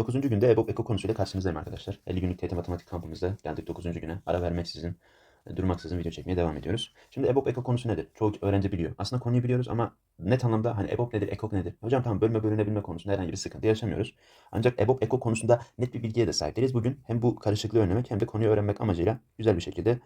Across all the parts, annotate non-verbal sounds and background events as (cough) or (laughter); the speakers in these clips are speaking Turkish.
9. günde EBOB Eko konusuyla karşınızdayım arkadaşlar. 50 günlük TET matematik kampımızda geldik 9. güne. Ara vermeksizin, e, durmaksızın video çekmeye devam ediyoruz. Şimdi EBOB Eko konusu nedir? Çoğu öğrenci biliyor. Aslında konuyu biliyoruz ama net anlamda hani EBOB nedir, EKOK nedir? Hocam tamam bölme bölünebilme konusunda herhangi bir sıkıntı yaşamıyoruz. Ancak EBOB Eko konusunda net bir bilgiye de sahip değiliz. Bugün hem bu karışıklığı önlemek hem de konuyu öğrenmek amacıyla güzel bir şekilde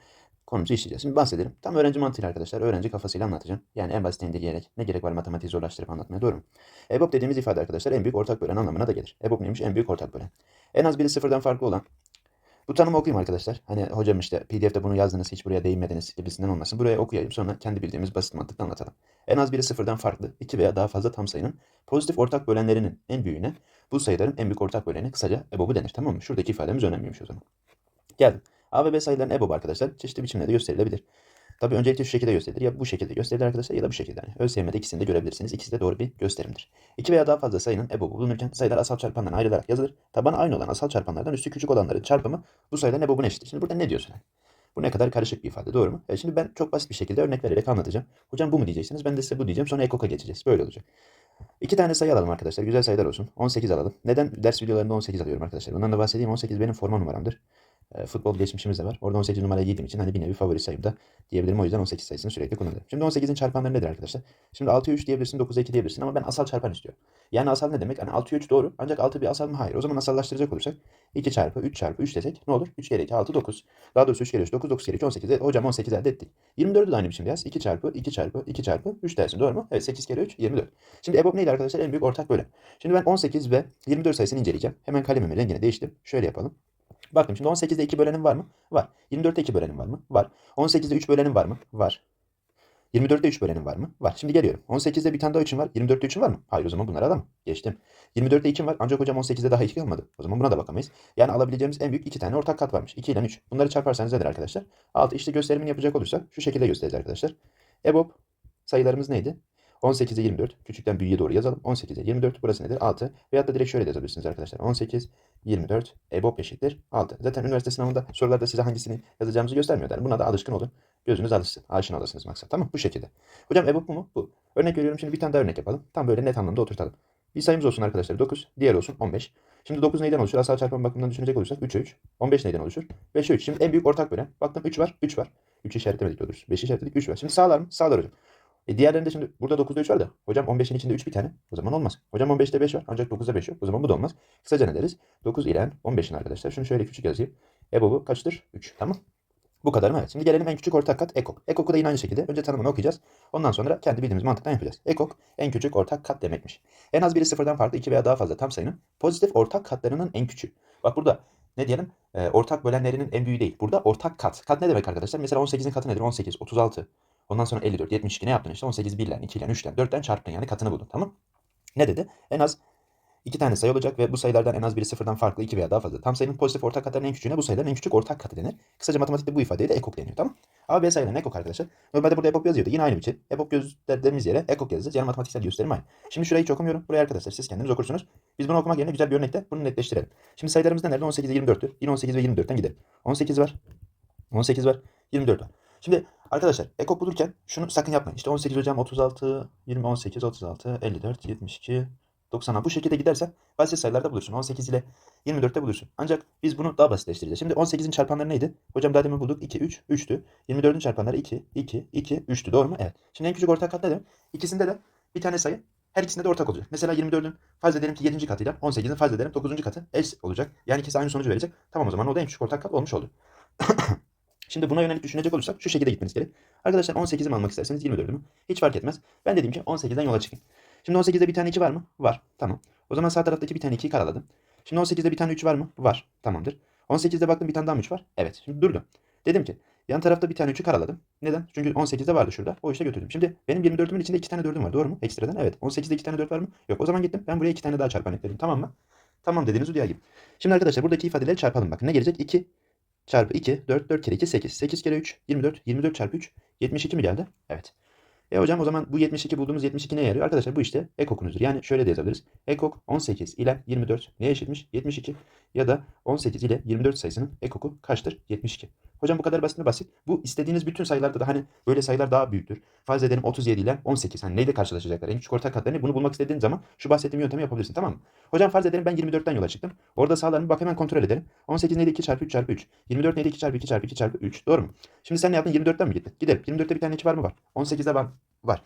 konumuzu işleyeceğiz. Şimdi bahsedelim. Tam öğrenci mantığıyla arkadaşlar. Öğrenci kafasıyla anlatacağım. Yani en basit indirgeyerek ne gerek var matematiği zorlaştırıp anlatmaya doğru mu? EBOB dediğimiz ifade arkadaşlar en büyük ortak bölen anlamına da gelir. EBOB neymiş? En büyük ortak bölen. En az biri sıfırdan farklı olan. Bu tanımı okuyayım arkadaşlar. Hani hocam işte PDF'de bunu yazdınız hiç buraya değinmediniz gibisinden olmasın. Buraya okuyayım sonra kendi bildiğimiz basit mantıkla anlatalım. En az biri sıfırdan farklı iki veya daha fazla tam sayının pozitif ortak bölenlerinin en büyüğüne bu sayıların en büyük ortak böleni kısaca EBOB'u denir tamam mı? Şuradaki ifademiz önemliymiş o zaman. Geldim. A ve B sayıların EBOB arkadaşlar çeşitli biçimlerde gösterilebilir. Tabii öncelikle şu şekilde gösterilir. Ya bu şekilde gösterilir arkadaşlar ya da bu şekilde. Yani ÖSYM'de ikisini de görebilirsiniz. İkisi de doğru bir gösterimdir. İki veya daha fazla sayının EBOB'u bulunurken sayılar asal çarpandan ayrılarak yazılır. Tabanı aynı olan asal çarpanlardan üstü küçük olanların çarpımı bu sayıların EBOB'una eşittir. Şimdi burada ne diyorsun? Bu ne kadar karışık bir ifade doğru mu? E şimdi ben çok basit bir şekilde örnek vererek anlatacağım. Hocam bu mu diyeceksiniz? Ben de size bu diyeceğim. Sonra EKOK'a geçeceğiz. Böyle olacak. İki tane sayı alalım arkadaşlar. Güzel sayılar olsun. 18 alalım. Neden ders videolarında 18 alıyorum arkadaşlar? Bundan da bahsedeyim. 18 benim forma numaramdır. E, futbol geçmişimiz de var. Orada 18 numarayı giydiğim için hani bir nevi favori sayım da diyebilirim. O yüzden 18 sayısını sürekli kullanıyorum. Şimdi 18'in çarpanları nedir arkadaşlar? Şimdi 6'ya 3 diyebilirsin, 9'a 2 diyebilirsin ama ben asal çarpan istiyorum. Yani asal ne demek? Hani 6'ya 3 doğru ancak 6 bir asal mı? Hayır. O zaman asallaştıracak olursak 2 çarpı 3 çarpı 3 desek ne olur? 3 kere 2 6 9. Daha doğrusu 3 kere 3 9 9 kere 3 18. E, hocam 18 elde ettik. 24'ü de aynı biçimde yaz. 2 çarpı 2 çarpı 2 çarpı 3 dersin doğru mu? Evet 8 kere 3 24. Şimdi EBOB neydi arkadaşlar? En büyük ortak bölüm. Şimdi ben 18 ve 24 sayısını inceleyeceğim. Hemen kalemimin rengini değiştim. Şöyle yapalım. Baktım şimdi 18'de 2 bölenim var mı? Var. 24'te 2 bölenim var mı? Var. 18'de 3 bölenim var mı? Var. 24'te 3 bölenim var mı? Var. Şimdi geliyorum. 18'de bir tane daha 3'üm var. 24'te 3'üm var mı? Hayır o zaman bunları alamam. Geçtim. 24'te 2'm var. Ancak hocam 18'de daha 2 kalmadı. O zaman buna da bakamayız. Yani alabileceğimiz en büyük 2 tane ortak kat varmış. 2 ile 3. Bunları çarparsanız nedir arkadaşlar? 6 işte gösterimini yapacak olursak şu şekilde göstereceğiz arkadaşlar. EBOB sayılarımız neydi? 18'e 24. Küçükten büyüğe doğru yazalım. 18'e 24. Burası nedir? 6. Veyahut da direkt şöyle de yazabilirsiniz arkadaşlar. 18, 24, EBOB eşittir 6. Zaten üniversite sınavında sorularda size hangisini yazacağımızı göstermiyorlar. Buna da alışkın olun. Gözünüz alışsın. Aşina olasınız maksat. Tamam Bu şekilde. Hocam EBOB mu? Bu. Örnek veriyorum şimdi bir tane daha örnek yapalım. Tam böyle net anlamda oturtalım. Bir sayımız olsun arkadaşlar 9. Diğer olsun 15. Şimdi 9 neyden oluşur? Asal çarpım bakımından düşünecek olursak 3'e 3. 15 neyden oluşur? 5'e 3. Şimdi en büyük ortak bölen. Baktım 3 var. 3 var. 3'ü işaretlemedik doğrusu. 5'i işaretledik 3 var. Şimdi sağlar mı? Sağlar hocam. E diğerlerinde şimdi burada 9'da 3 var da hocam 15'in içinde 3 bir tane. O zaman olmaz. Hocam 15'te 5 var ancak 9'da 5 yok. O zaman bu da olmaz. Kısaca ne deriz? 9 ile 15'in arkadaşlar. Şunu şöyle küçük yazayım. EBOB'u kaçtır? 3. Tamam. Bu kadar mı? Evet. Şimdi gelelim en küçük ortak kat EKOK. EKOK'u da yine aynı şekilde önce tanımını okuyacağız. Ondan sonra kendi bildiğimiz mantıktan yapacağız. EKOK en küçük ortak kat demekmiş. En az biri sıfırdan farklı 2 veya daha fazla tam sayının pozitif ortak katlarının en küçüğü. Bak burada ne diyelim? E, ortak bölenlerinin en büyüğü değil. Burada ortak kat. Kat ne demek arkadaşlar? Mesela 18'in katı nedir? 18, 36. Ondan sonra 54, 72 ne yaptın işte? 18 1'le, 2 ile, 3'ten, 4'ten çarptın yani katını buldun. Tamam Ne dedi? En az iki tane sayı olacak ve bu sayılardan en az biri sıfırdan farklı iki veya daha fazla. Tam sayının pozitif ortak katlarının en küçüğüne bu sayıların en küçük ortak katı denir. Kısaca matematikte bu ifadeye de ekok deniyor. Tamam A, B sayılarına ekok arkadaşlar. Normalde burada ekok yazıyordu. Yine aynı biçim. Ekok gösterdiğimiz yere ekok yazacağız. Yani matematiksel gösterim aynı. Şimdi şurayı hiç okumuyorum. Buraya arkadaşlar siz kendiniz okursunuz. Biz bunu okumak yerine güzel bir örnekte bunu netleştirelim. Şimdi sayılarımız nerede? 18 ile 24'tür. Yine 18 ve 24'ten gidelim. 18 var. 18 var. 24 var. Şimdi arkadaşlar ekok bulurken şunu sakın yapmayın. İşte 18 hocam 36, 20, 18, 36, 54, 72, 90'a bu şekilde gidersen basit sayılarda bulursun. 18 ile 24'te bulursun. Ancak biz bunu daha basitleştireceğiz. Şimdi 18'in çarpanları neydi? Hocam daha demin bulduk. 2, 3, 3'tü. 24'ün çarpanları 2, 2, 2, 3'tü. Doğru mu? Evet. Şimdi en küçük ortak kat ne demek? İkisinde de bir tane sayı her ikisinde de ortak olacak. Mesela 24'ün farz edelim ki 7. katıyla 18'in farz edelim 9. katı eş olacak. Yani ikisi aynı sonucu verecek. Tamam o zaman o da en küçük ortak kat olmuş oldu. (clears throat) Şimdi buna yönelik düşünecek olursak şu şekilde gitmeniz gerek. Arkadaşlar 18'i mi almak isterseniz 24'ü mü? Hiç fark etmez. Ben dedim ki 18'den yola çıkın. Şimdi 18'de bir tane 2 var mı? Var. Tamam. O zaman sağ taraftaki bir tane 2'yi karaladım. Şimdi 18'de bir tane 3 var mı? Var. Tamamdır. 18'de baktım bir tane daha 3 var. Evet. Şimdi durdu. Dedim ki yan tarafta bir tane 3'ü karaladım. Neden? Çünkü 18'de vardı şurada. O işte götürdüm. Şimdi benim 24'ümün içinde 2 tane 4'üm var. Doğru mu? Ekstradan. Evet. 18'de 2 tane 4 var mı? Yok. O zaman gittim. Ben buraya 2 tane daha çarpan ekledim. Tamam mı? Tamam dediniz Hülya gibi. Şimdi arkadaşlar buradaki ifadeleri çarpalım. Bakın ne gelecek? 2 çarpı 2, 4, 4 kere 2, 8. 8 kere 3, 24. 24 çarpı 3, 72 mi geldi? Evet. E hocam o zaman bu 72 bulduğumuz 72 neye yarıyor? Arkadaşlar bu işte ekokunuzdur. Yani şöyle de yazabiliriz. Ekok 18 ile 24 neye eşitmiş? 72. Ya da 18 ile 24 sayısının ekoku kaçtır? 72. Hocam bu kadar basit mi basit? Bu istediğiniz bütün sayılarda da hani böyle sayılar daha büyüktür. Farz edelim 37 ile 18. Hani neyle karşılaşacaklar? En küçük ortak katlarını bunu bulmak istediğin zaman şu bahsettiğim yöntemi yapabilirsin tamam mı? Hocam farz edelim ben 24'ten yola çıktım. Orada sağlarını bak hemen kontrol edelim. 18 neydi 2 çarpı 3 çarpı 3. 24 neydi 2 çarpı 2 çarpı 2 çarpı 3. Doğru mu? Şimdi sen ne yaptın? 24'ten mi gittin? Gidelim. 24'te bir tane 2 var mı? Var. 18'de var. Var.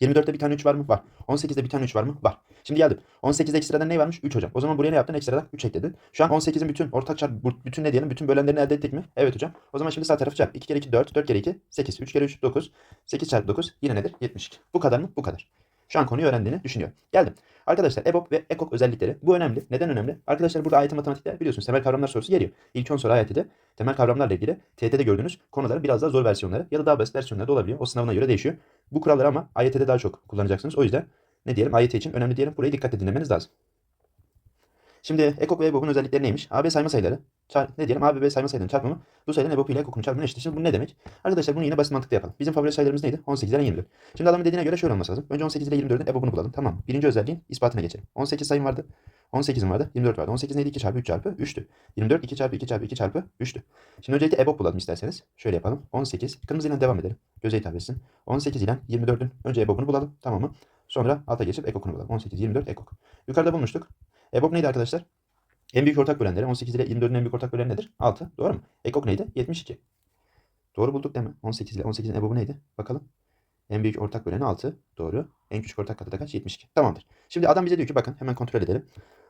24'te bir tane 3 var mı? Var. 18'de bir tane 3 var mı? Var. Şimdi geldim. 18'de ekstradan ne varmış? 3 hocam. O zaman buraya ne yaptın? Ekstradan 3 ekledin. Şu an 18'in bütün ortak çarpı bu- bütün ne diyelim? Bütün bölenlerini elde ettik mi? Evet hocam. O zaman şimdi sağ tarafı çarp. 2 kere 2 4, 4 kere 2 8, 3 kere 3 9, 8 çarpı 9 yine nedir? 72. Bu kadar mı? Bu kadar. Şu an konuyu öğrendiğini düşünüyorum. Geldim. Arkadaşlar EBOB ve EKOK özellikleri. Bu önemli. Neden önemli? Arkadaşlar burada AYT matematikte biliyorsunuz temel kavramlar sorusu geliyor. İlk 10 soru AYT'de temel kavramlarla ilgili TYT'de gördüğünüz konuların biraz daha zor versiyonları ya da daha basit versiyonları da olabiliyor. O sınavına göre değişiyor. Bu kuralları ama AYT'de daha çok kullanacaksınız. O yüzden ne diyelim AYT için önemli diyelim. Burayı dikkatle dinlemeniz lazım. Şimdi EKOK ve EBOB'un özellikleri neymiş? AB sayma sayıları. Çar ne diyelim? AB ve sayma sayılarının çarpımı bu sayıların EBOB ile EKOK'un çarpımına eşittir. Şimdi bu ne demek? Arkadaşlar bunu yine basit mantıkla yapalım. Bizim favori sayılarımız neydi? 18 ile 24. Şimdi adamın dediğine göre şöyle olması lazım. Önce 18 ile 24'ün EBOB'unu bulalım. Tamam. Birinci özelliğin ispatına geçelim. 18 sayım vardı. 18'im vardı. 24 vardı. 18 neydi? 2 çarpı 3 çarpı 3'tü. 24 2 çarpı 2 çarpı 2 çarpı 3'tü. Şimdi öncelikle EBOB bulalım isterseniz. Şöyle yapalım. 18. Kırmızıyla devam edelim. Göze hitap etsin. 18 ile 24'ün önce EBOB'unu bulalım. Tamam mı? Sonra alta geçip EKOK'unu bulalım. 18, 24 EKOK. Yukarıda bulmuştuk. EBOB neydi arkadaşlar? En büyük ortak bölenleri 18 ile 24'ün en büyük ortak böleni nedir? 6. Doğru mu? Ekok neydi? 72. Doğru bulduk değil mi? 18 ile 18'in EBOB'u neydi? Bakalım. En büyük ortak böleni 6. Doğru. En küçük ortak katı da kaç? 72. Tamamdır. Şimdi adam bize diyor ki bakın hemen kontrol edelim.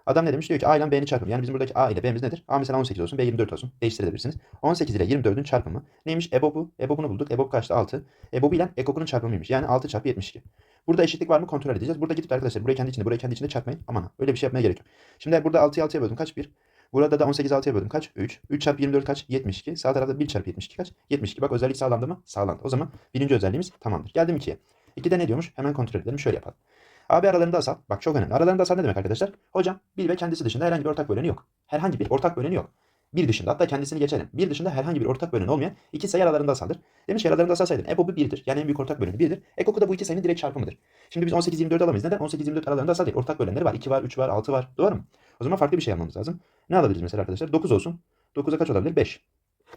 Adam ne demiş? Diyor ki A ile B'nin çarpımı. Yani bizim buradaki A ile B'miz nedir? A mesela 18 olsun. B 24 olsun. Değiştirebilirsiniz. 18 ile 24'ün çarpımı. Neymiş? EBOB'u. EBOB'unu bulduk. EBOB kaçtı? 6. EBOB ile EKOK'un çarpımıymış. Yani 6 çarpı 72. Burada eşitlik var mı kontrol edeceğiz. Burada gidip arkadaşlar burayı kendi içinde, burayı kendi içinde çarpmayın. Aman öyle bir şey yapmaya gerek yok. Şimdi burada 6'yı 6'ya böldüm. Kaç? 1. Burada da 18 6'ya böldüm. Kaç? 3. 3 çarpı 24 kaç? 72. Sağ tarafta 1 çarpı 72 kaç? 72. Bak özellik sağlandı mı? Sağlandı. O zaman birinci özelliğimiz tamamdır. Geldim 2'ye. 2'de ne diyormuş? Hemen kontrol edelim. Şöyle yapalım. AB aralarında asal. Bak çok önemli. Aralarında asal ne demek arkadaşlar? Hocam 1 ve kendisi dışında herhangi bir ortak böleni yok. Herhangi bir ortak böleni yok. Bir dışında hatta kendisini geçelim. Bir dışında herhangi bir ortak böleni olmayan iki sayı aralarında asaldır. Demiş ki aralarında asal sayıların EBOB'u 1'dir. Yani en büyük ortak böleni 1'dir. EKOK'u da bu iki sayının direkt çarpımıdır. Şimdi biz 18 24 alamayız. Neden? 18 24 aralarında asal değil. Ortak bölenleri var. 2 var, 3 var, 6 var. Doğru mu? O zaman farklı bir şey almamız lazım. Ne alabiliriz mesela arkadaşlar? 9 olsun. 9'a kaç olabilir? 5.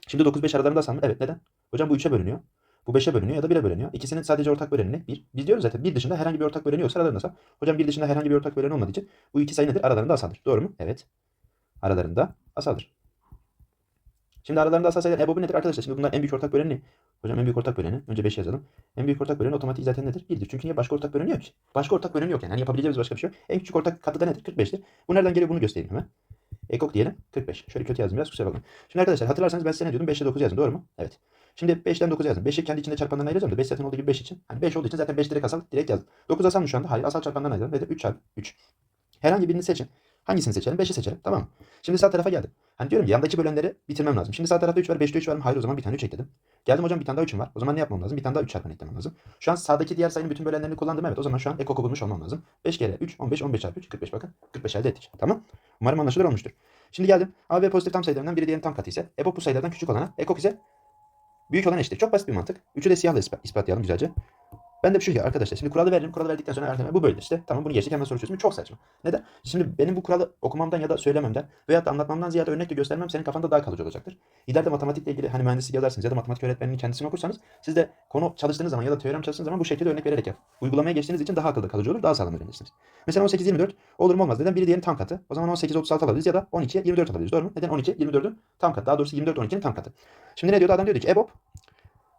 Şimdi 9 5 aralarında asal mı? Evet. Neden? Hocam bu 3'e bölünüyor. Bu 5'e bölünüyor ya da 1'e bölünüyor. İkisinin sadece ortak böleni ne? 1. Biz diyoruz zaten bir dışında herhangi bir ortak böleni yoksa aralarında asal. Hocam bir dışında herhangi bir ortak böleni olmadığı için bu iki sayı nedir? Aralarında asaldır. Doğru mu? Evet. Aralarında asaldır. Şimdi aralarında asal sayılar EBOB'u nedir arkadaşlar? Şimdi bunlar en büyük ortak böleni? Hocam en büyük ortak böleni. Önce 5 yazalım. En büyük ortak böleni otomatik zaten nedir? 1'dir. Çünkü niye başka ortak böleni yok ki? Başka ortak böleni yok yani. Hani yapabileceğimiz başka bir şey yok. En küçük ortak katı da nedir? 45'tir. Bu nereden geliyor bunu göstereyim hemen. Ekok diyelim 45. Şöyle kötü yazdım biraz kusura bakmayın. Şimdi arkadaşlar hatırlarsanız ben size ne diyordum? 5 ile 9 yazdım doğru mu? Evet. Şimdi 5'ten 9 yazdım. 5'i kendi içinde çarpandan ayıracağım da 5 zaten olduğu gibi 5 için. Hani 5 olduğu için zaten 5 direkt asal direkt yazdım. 9 asal mı şu anda? Hayır asal çarpandan ayırdım. Nedir? 3 çarpı 3. Herhangi birini seçin. Hangisini seçelim? 5'i seçelim. Tamam mı? Şimdi sağ tarafa geldim. Hani diyorum ki yandaki bölenleri bitirmem lazım. Şimdi sağ tarafta 3 var. 5'te 3 var mı? Hayır o zaman bir tane 3 ekledim. Geldim hocam bir tane daha 3'üm var. O zaman ne yapmam lazım? Bir tane daha 3 çarpan eklemem lazım. Şu an sağdaki diğer sayının bütün bölenlerini kullandım. Evet o zaman şu an ekoko bulmuş olmam lazım. 5 kere 3 15 15 çarpı 3 45 bakın. 45 elde ettik. Tamam. Umarım anlaşılır olmuştur. Şimdi geldim. A ve pozitif tam sayılarından biri diğerinin tam katı ise EBOB bu sayılardan küçük olana ekok ise büyük olan eşittir. Çok basit bir mantık. Üçü de siyahla ispat, ispatlayalım güzelce. Ben de şu ki arkadaşlar şimdi kuralı veririm. Kuralı verdikten sonra erteleme bu böyle işte. Tamam bunu geçtik hemen soru çözümü çok saçma. Neden? Şimdi benim bu kuralı okumamdan ya da söylememden veyahut da anlatmamdan ziyade örnekle göstermem senin kafanda daha kalıcı olacaktır. İleride matematikle ilgili hani mühendislik yazarsınız ya da matematik öğretmeninin kendisini okursanız siz de konu çalıştığınız zaman ya da teorem çalıştığınız zaman bu şekilde örnek vererek yap. Uygulamaya geçtiğiniz için daha akılda kalıcı olur, daha sağlam öğrenirsiniz. Mesela 18 24 olur mu olmaz. Neden? Biri diğerinin tam katı. O zaman 18 36 alabiliriz ya da 12'ye 24 alabiliriz. Doğru mu? Neden 12 24'ün tam katı. Daha doğrusu 24 12'nin tam katı. Şimdi ne diyordu? Adam diyordu ki EBOB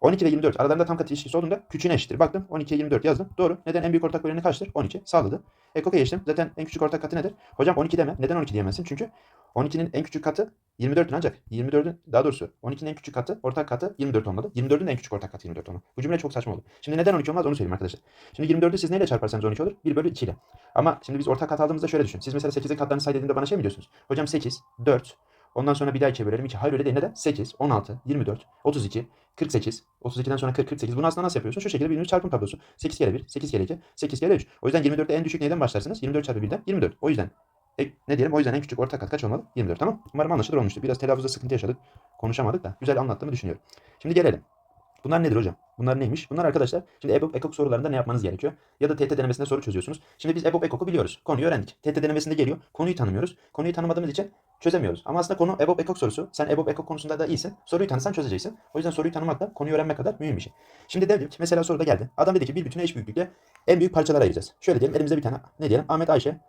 12 ve 24 aralarında tam katı ilişkisi olduğunda küçüğüne eşittir. Baktım 12'ye 24 yazdım. Doğru. Neden en büyük ortak böleni kaçtır? 12. Sağladı. Ekok'a geçtim. Zaten en küçük ortak katı nedir? Hocam 12 deme. Neden 12 diyemezsin? Çünkü 12'nin en küçük katı 24'ün ancak 24'ün daha doğrusu 12'nin en küçük katı ortak katı 24 olmalı. 24'ün en küçük ortak katı 24 olmalı. Bu cümle çok saçma oldu. Şimdi neden 12 olmaz onu söyleyeyim arkadaşlar. Şimdi 24'ü siz neyle çarparsanız 12 olur? 1 bölü 2 ile. Ama şimdi biz ortak kat aldığımızda şöyle düşün. Siz mesela 8'in katlarını say bana şey mi diyorsunuz? Hocam 8, 4, Ondan sonra bir daha 2'ye bölelim. 2. Hayır öyle değil. Neden? 8, 16, 24, 32, 48. 32'den sonra 40, 48. Bunu aslında nasıl yapıyorsun? Şu şekilde birbirinin çarpım tablosu. 8 kere 1, 8 kere 2, 8 kere 3. O yüzden 24'te en düşük neyden başlarsınız? 24 çarpı 1'den 24. O yüzden e, ne diyelim? O yüzden en küçük ortak kat kaç olmalı? 24 tamam. Umarım anlaşılır olmuştur. Biraz telaffuzda sıkıntı yaşadık. Konuşamadık da güzel anlattığımı düşünüyorum. Şimdi gelelim. Bunlar nedir hocam? Bunlar neymiş? Bunlar arkadaşlar şimdi EBOB EKOK sorularında ne yapmanız gerekiyor? Ya da TET denemesinde soru çözüyorsunuz. Şimdi biz EBOB EKOK'u biliyoruz. Konuyu öğrendik. TET denemesinde geliyor. Konuyu tanımıyoruz. Konuyu tanımadığımız için çözemiyoruz. Ama aslında konu EBOB EKOK sorusu. Sen EBOB EKOK konusunda da iyisin. Soruyu tanısan çözeceksin. O yüzden soruyu tanımak da konuyu öğrenmek kadar mühim bir şey. Şimdi dedim ki mesela soruda geldi. Adam dedi ki bir bütüne eş büyüklükte en büyük parçalara ayıracağız. Şöyle diyelim elimizde bir tane ne diyelim Ahmet Ayşe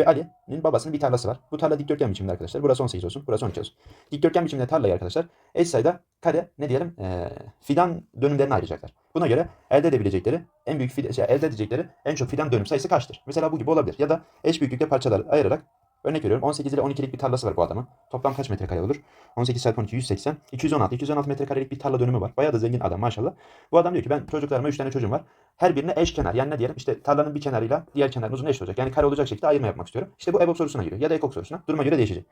ve Ali'nin babasının bir tarlası var. Bu tarla dikdörtgen biçiminde arkadaşlar. Burası 18 olsun. Burası 12 olsun. Dikdörtgen biçiminde tarlayı arkadaşlar eş sayıda kare ne diyelim eee, fidan dönümlerine ayıracaklar. Buna göre elde edebilecekleri en büyük şey, elde edecekleri en çok fidan dönüm sayısı kaçtır? Mesela bu gibi olabilir. Ya da eş büyüklükte parçalar ayırarak örnek veriyorum 18 ile 12'lik bir tarlası var bu adamın. Toplam kaç metrekare olur? 18 çarpı 12 180. 216. 216 metrekarelik bir tarla dönümü var. Bayağı da zengin adam maşallah. Bu adam diyor ki ben çocuklarıma 3 tane çocuğum var. Her birine eş kenar. Yani ne diyelim? İşte tarlanın bir kenarıyla diğer kenarın uzun eş olacak. Yani kare olacak şekilde ayırma yapmak istiyorum. İşte bu EBOB sorusuna giriyor. Ya da EKOK sorusuna. Duruma göre değişecek.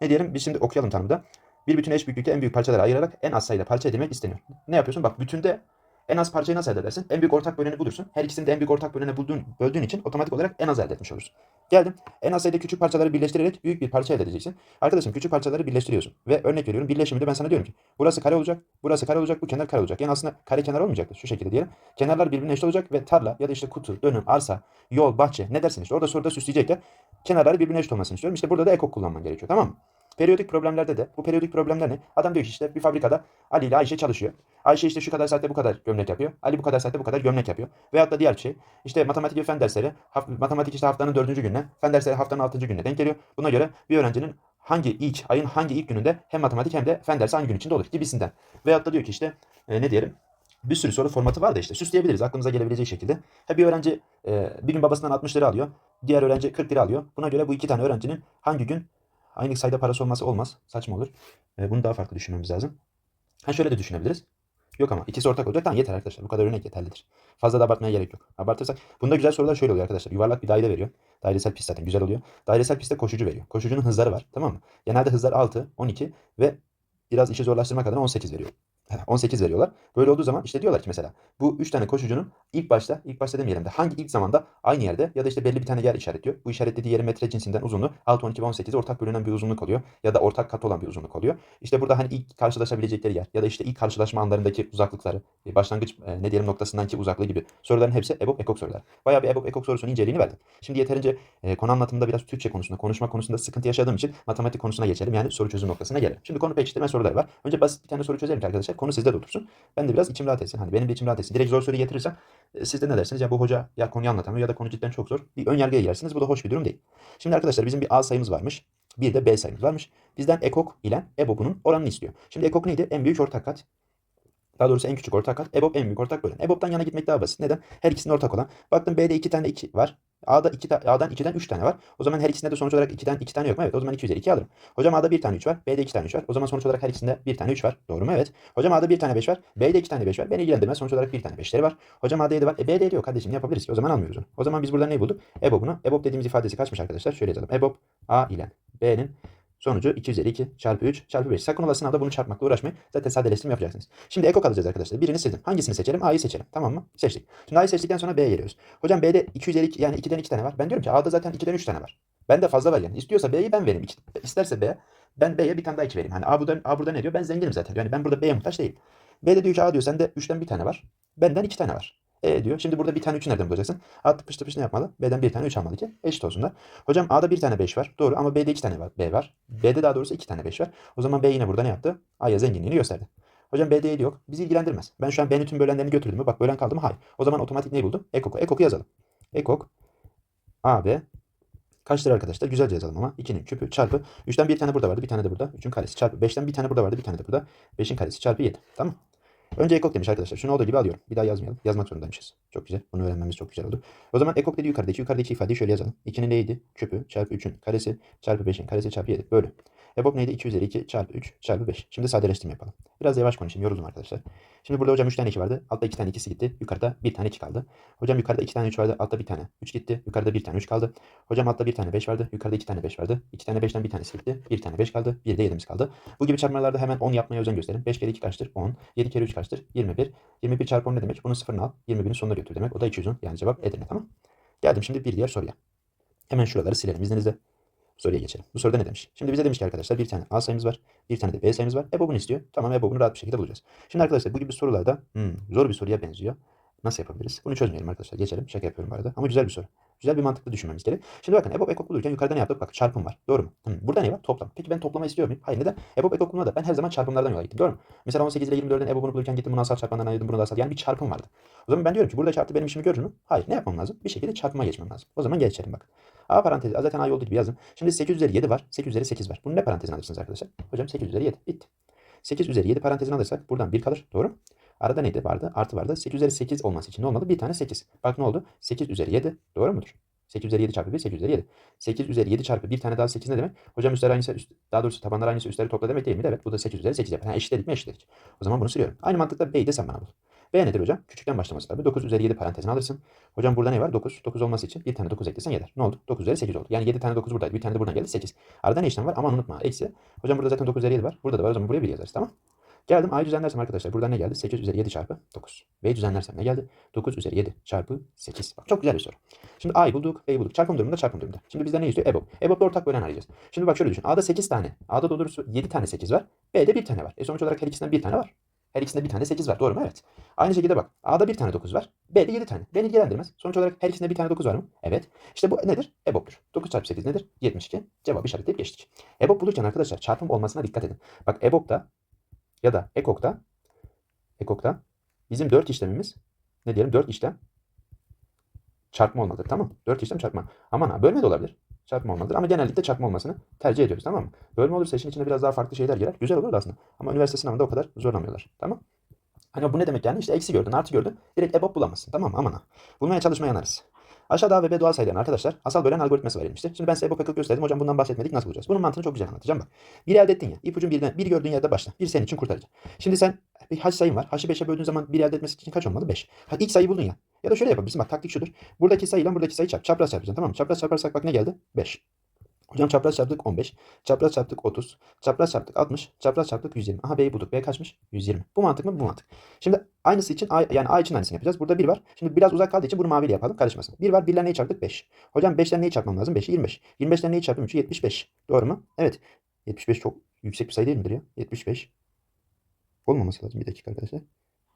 Ne diyelim? Biz şimdi okuyalım tanımda. Bir bütün eş büyüklükte en büyük parçalara ayırarak en az sayıda parça edilmek isteniyor. Ne yapıyorsun? Bak bütünde en az parçayı nasıl elde edersin? En büyük ortak böleni bulursun. Her ikisini de en büyük ortak bölene bulduğun, böldüğün için otomatik olarak en az elde etmiş olursun. Geldim. En az sayıda küçük parçaları birleştirerek büyük bir parça elde edeceksin. Arkadaşım küçük parçaları birleştiriyorsun. Ve örnek veriyorum birleşiminde ben sana diyorum ki burası kare olacak, burası kare olacak, bu kenar kare olacak. Yani aslında kare kenar olmayacaktır. Şu şekilde diyelim. Kenarlar birbirine eşit olacak ve tarla ya da işte kutu, dönüm, arsa, yol, bahçe ne dersin işte orada soruda süsleyecekler. Kenarları birbirine eşit olmasını istiyorum. İşte burada da ekok kullanman gerekiyor tamam mı? Periyodik problemlerde de bu periyodik problemler ne? Adam diyor ki işte bir fabrikada Ali ile Ayşe çalışıyor. Ayşe işte şu kadar saatte bu kadar gömlek yapıyor. Ali bu kadar saatte bu kadar gömlek yapıyor. Veyahut da diğer şey. İşte matematik ve fen dersleri, matematik işte haftanın dördüncü gününe, fen dersleri haftanın altıncı gününe denk geliyor. Buna göre bir öğrencinin hangi ilk ayın hangi ilk gününde hem matematik hem de fen dersi hangi gün içinde olur gibisinden. Veyahut da diyor ki işte e, ne diyelim bir sürü soru formatı var da işte süsleyebiliriz aklımıza gelebilecek şekilde. Ha bir öğrenci e, bir gün babasından 60 lira alıyor. Diğer öğrenci 40 lira alıyor. Buna göre bu iki tane öğrencinin hangi gün aynı sayıda parası olması olmaz. Saçma olur. E, bunu daha farklı düşünmemiz lazım. Ha şöyle de düşünebiliriz. Yok ama ikisi ortak olacak. Tamam yeter arkadaşlar. Bu kadar örnek yeterlidir. Fazla da abartmaya gerek yok. Abartırsak. Bunda güzel sorular şöyle oluyor arkadaşlar. Yuvarlak bir daire veriyor. Dairesel pist zaten güzel oluyor. Dairesel pistte koşucu veriyor. Koşucunun hızları var. Tamam mı? Genelde hızlar 6, 12 ve biraz işi zorlaştırmak adına 18 veriyor. 18 veriyorlar. Böyle olduğu zaman işte diyorlar ki mesela bu 3 tane koşucunun ilk başta, ilk başta demeyelim de hangi ilk zamanda aynı yerde ya da işte belli bir tane yer işaretliyor. Bu işaretlediği yerin metre cinsinden uzunluğu 6, 12 ve 18 ortak bölünen bir uzunluk oluyor. Ya da ortak kat olan bir uzunluk oluyor. İşte burada hani ilk karşılaşabilecekleri yer ya da işte ilk karşılaşma anlarındaki uzaklıkları, başlangıç e, ne diyelim noktasındaki uzaklığı gibi soruların hepsi EBOB ekok sorular. Bayağı bir EBOB ekok sorusunun inceliğini verdim. Şimdi yeterince e, konu anlatımında biraz Türkçe konusunda, konuşma konusunda sıkıntı yaşadığım için matematik konusuna geçelim. Yani soru çözüm noktasına gelelim. Şimdi konu pekiştirme soruları var. Önce basit bir tane soru çözelim ki arkadaşlar. Konu sizde de. Ben de biraz içim rahat etsin. Hani benim de içim rahat etsin. Direkt zor soruyu getirirsem e, siz de ne dersiniz? Ya bu hoca ya konuyu anlatamıyor ya da konu cidden çok zor. Bir ön yargıya girersiniz. Bu da hoş bir durum değil. Şimdi arkadaşlar bizim bir A sayımız varmış. Bir de B sayımız varmış. Bizden ekok ile EBOB'unun oranını istiyor. Şimdi ekok neydi? En büyük ortak kat. Daha doğrusu en küçük ortak kat. EBOB en büyük ortak bölen. EBOB'dan yana gitmek daha basit. Neden? Her ikisinin ortak olan. Baktım B'de 2 tane 2 var. A'da 2 ta- A'dan 2'den 3 tane var. O zaman her ikisinde de sonuç olarak 2'den 2 tane yok mu? Evet. O zaman 2 üzeri 2 alırım. Hocam A'da 1 tane 3 var. B'de 2 tane 3 var. O zaman sonuç olarak her ikisinde 1 tane 3 var. Doğru mu? Evet. Hocam A'da 1 tane 5 var. B'de 2 tane 5 var. Beni ilgilendirmez. Sonuç olarak 1 tane 5'leri var. Hocam A'da 7 var. E B'de 7 yok kardeşim. Ne yapabiliriz ki? O zaman almıyoruz onu. O zaman biz burada ne bulduk? EBOB'unu. EBOB dediğimiz ifadesi kaçmış arkadaşlar? Şöyle yazalım. EBOB A ile B'nin Sonucu 2 üzeri 2 çarpı 3 çarpı 5. Sakın ola sınavda bunu çarpmakla uğraşmayın. Zaten sadeleştirme yapacaksınız. Şimdi ekok alacağız arkadaşlar. Birini seçtim. Hangisini seçelim? A'yı seçelim. Tamam mı? Seçtik. Şimdi A'yı seçtikten sonra B'ye geliyoruz. Hocam B'de 2 üzeri 2 yani 2'den 2 tane var. Ben diyorum ki A'da zaten 2'den 3 tane var. Bende fazla var yani. İstiyorsa B'yi ben vereyim. İsterse B. Ben B'ye bir tane daha 2 vereyim. Hani A burada, A burada ne diyor? Ben zenginim zaten. Yani ben burada B'ye muhtaç değilim. B'de diyor ki A diyor sende 3'ten bir tane var. Benden 2 tane var. E diyor. Şimdi burada bir tane 3'ü nereden bulacaksın? A tıpış tıpış ne yapmalı? B'den bir tane 3 almalı ki eşit olsunlar. Hocam A'da bir tane 5 var. Doğru ama B'de 2 tane var. B var. B'de daha doğrusu 2 tane 5 var. O zaman B yine burada ne yaptı? A'ya zenginliğini gösterdi. Hocam B'de 7 yok. Bizi ilgilendirmez. Ben şu an B'nin tüm bölenlerini götürdüm mü? Bak bölen kaldı mı? Hayır. O zaman otomatik neyi buldum? Ekok'u. Ekok'u yazalım. Ekok AB kaçtır arkadaşlar? Güzelce yazalım ama. 2'nin küpü çarpı 3'ten bir tane burada vardı. Bir tane de burada. 3'ün karesi çarpı 5'ten bir tane burada vardı. Bir tane de burada. 5'in karesi çarpı 7. Tamam. Önce ekok demiş arkadaşlar. Şunu olduğu gibi alıyorum. Bir daha yazmayalım. Yazmak zorundaymışız. Çok güzel. Bunu öğrenmemiz çok güzel oldu. O zaman ekok dedi yukarıdaki. Yukarıdaki ifadeyi şöyle yazalım. 2'nin neydi? Küpü çarpı 3'ün karesi çarpı 5'in karesi çarpı 7. Bölü. EBOB neydi? 2 üzeri 2 çarpı 3 çarpı 5. Şimdi sadeleştirme yapalım. Biraz yavaş konuşayım. Yoruldum arkadaşlar. Şimdi burada hocam 3 tane 2 vardı. Altta 2 tane 2'si gitti. Yukarıda 1 tane 2 kaldı. Hocam yukarıda 2 tane 3 vardı. Altta 1 tane 3 gitti. Yukarıda 1 tane 3 kaldı. Hocam altta 1 tane 5 vardı. Yukarıda 2 tane 5 vardı. 2 tane 5'ten bir tanesi gitti. 1 tane 5 kaldı. Bir de 7'miz kaldı. Bu gibi çarpmalarda hemen 10 yapmaya özen gösterin. 5 kere 2 kaçtır? 10. 7 kere 3 kaçtır? 21. 21 çarpı 10 ne demek? Bunun sıfırını al. 21'in sonuna götür demek. O da 210. Yani cevap Edirne tamam. Geldim şimdi bir diğer soruya. Hemen şuraları silelim izninizle. Soruya geçelim. Bu soruda ne demiş? Şimdi bize demiş ki arkadaşlar bir tane A sayımız var. Bir tane de B sayımız var. EBOB'unu istiyor. Tamam EBOB'unu rahat bir şekilde bulacağız. Şimdi arkadaşlar bu gibi sorularda hmm, zor bir soruya benziyor. Nasıl yapabiliriz? Bunu çözmeyelim arkadaşlar. Geçelim. Şaka yapıyorum bu arada. Ama güzel bir soru. Güzel bir mantıklı düşünmemiz gerek. Şimdi bakın EBOB ekok bulurken yukarıda ne yaptık? Bak çarpım var. Doğru mu? Hmm, burada ne var? Toplam. Peki ben toplama istiyor muyum? Hayır. Neden? EBOB ekok bulmada ben her zaman çarpımlardan yola gittim. Doğru mu? Mesela 18 ile 24'ün EBOB'unu bulurken gittim bunu asal çarpandan ayırdım bunu da asal. Yani bir çarpım vardı. O zaman ben diyorum ki burada çarptı benim işimi görür mü? Hayır. Ne yapmam lazım? Bir şekilde çarpıma geçmem lazım. O zaman geçelim bak. A parantezi zaten A olduğu gibi yazdım. Şimdi 8 üzeri 7 var. 8 üzeri 8 var. Bunu ne parantezine alırsınız arkadaşlar? Hocam 8 üzeri 7. Bitti. 8 üzeri 7 parantezine alırsak buradan 1 kalır. Doğru mu? Arada neydi vardı? Artı vardı. 8 üzeri 8 olması için ne olmalı? Bir tane 8. Bak ne oldu? 8 üzeri 7. Doğru mudur? 8 üzeri 7 çarpı 1, 8 üzeri 7. 8 üzeri 7 çarpı bir tane daha 8 ne demek? Hocam üstler aynıysa, üst, daha doğrusu tabanlar aynıysa üstleri topla demek değil mi? Evet. Bu da 8 üzeri 8 yapar. Yani eşitledik mi eşitledik. O zaman bunu siliyorum. Aynı mantıkla B'yi de sen bana bul. B nedir hocam? Küçükten başlaması tabii. 9 üzeri 7 parantezine alırsın. Hocam burada ne var? 9. 9 olması için bir tane 9 eklesen yeter. Ne oldu? 9 üzeri 8 oldu. Yani 7 tane 9 buradaydı. Bir tane de buradan geldi 8. Arada ne işlem var? Aman unutma. Eksi. Hocam burada zaten 9 üzeri 7 var. Burada da var. O zaman buraya 1 yazarız. Tamam. Geldim A'yı düzenlersem arkadaşlar buradan ne geldi? 8 üzeri 7 çarpı 9. B'yi düzenlersem ne geldi? 9 üzeri 7 çarpı 8. Bak çok güzel bir soru. Şimdi A'yı bulduk, B'yi bulduk. Çarpım durumunda çarpım durumunda. Şimdi bizden ne istiyor? EBOB. EBOB'da ortak bölen arayacağız. Şimdi bak şöyle düşün. A'da 8 tane. A'da doğrusu 7 tane 8 var. B'de 1 tane var. E sonuç olarak her ikisinden 1 tane var. Her ikisinde bir tane 8 var. Doğru mu? Evet. Aynı şekilde bak. A'da bir tane 9 var. B'de 7 tane. Beni ilgilendirmez. Sonuç olarak her ikisinde bir tane 9 var mı? Evet. İşte bu nedir? EBOB'dur. 9 çarpı 8 nedir? 72. Cevabı işaretleyip geçtik. EBOB bulurken arkadaşlar çarpım olmasına dikkat edin. Bak EBOB'da ya da EKOK'ta EKOK'ta bizim 4 işlemimiz ne diyelim 4 işlem çarpma olmalıdır. Tamam. 4 işlem çarpma. Aman ha bölme de olabilir. Çarpma olmalıdır. Ama genellikle çarpma olmasını tercih ediyoruz. Tamam mı? Bölme olursa işin içine biraz daha farklı şeyler girer. Güzel olur da aslında. Ama üniversite sınavında o kadar zorlamıyorlar. Tamam. Hani bu ne demek yani? İşte eksi gördün, artı gördün. Direkt EBOB bulamazsın. Tamam mı? Aman ha. Bulmaya çalışmaya yanarız. Aşağıda ve B doğal sayıların arkadaşlar asal bölen algoritması verilmiştir. Şimdi ben size EBOB ekok gösterdim. Hocam bundan bahsetmedik. Nasıl bulacağız? Bunun mantığını çok güzel anlatacağım bak. Bir elde ettin ya. İpucun birden, bir gördüğün yerde başla. Bir senin için kurtarıcı. Şimdi sen bir h sayın var. H'ı 5'e böldüğün zaman bir elde etmesi için kaç olmalı? 5. Ha, ilk sayıyı buldun ya. Ya da şöyle yapabilirsin. Bak taktik şudur. Buradaki sayıyla buradaki sayıyı çarp. Çapraz çarpacaksın. Tamam mı? Çapraz çarparsak bak ne geldi? 5. Hocam çapraz çarptık 15. Çapraz çarptık 30. Çapraz çarptık 60. Çapraz çarptık 120. Aha B'yi bulduk. B kaçmış? 120. Bu mantık mı? Bu mantık. Şimdi aynısı için A, yani A için aynısını yapacağız. Burada 1 var. Şimdi biraz uzak kaldığı için bunu maviyle yapalım. Karışmasın. 1 var. 1'ler neyi çarptık? 5. Hocam 5'ler neyi çarpmam lazım? 5'i 25. 25'ler neyi çarptım? 3'ü 75. Doğru mu? Evet. 75 çok yüksek bir sayı değil midir ya? 75. Olmaması lazım. Bir dakika arkadaşlar.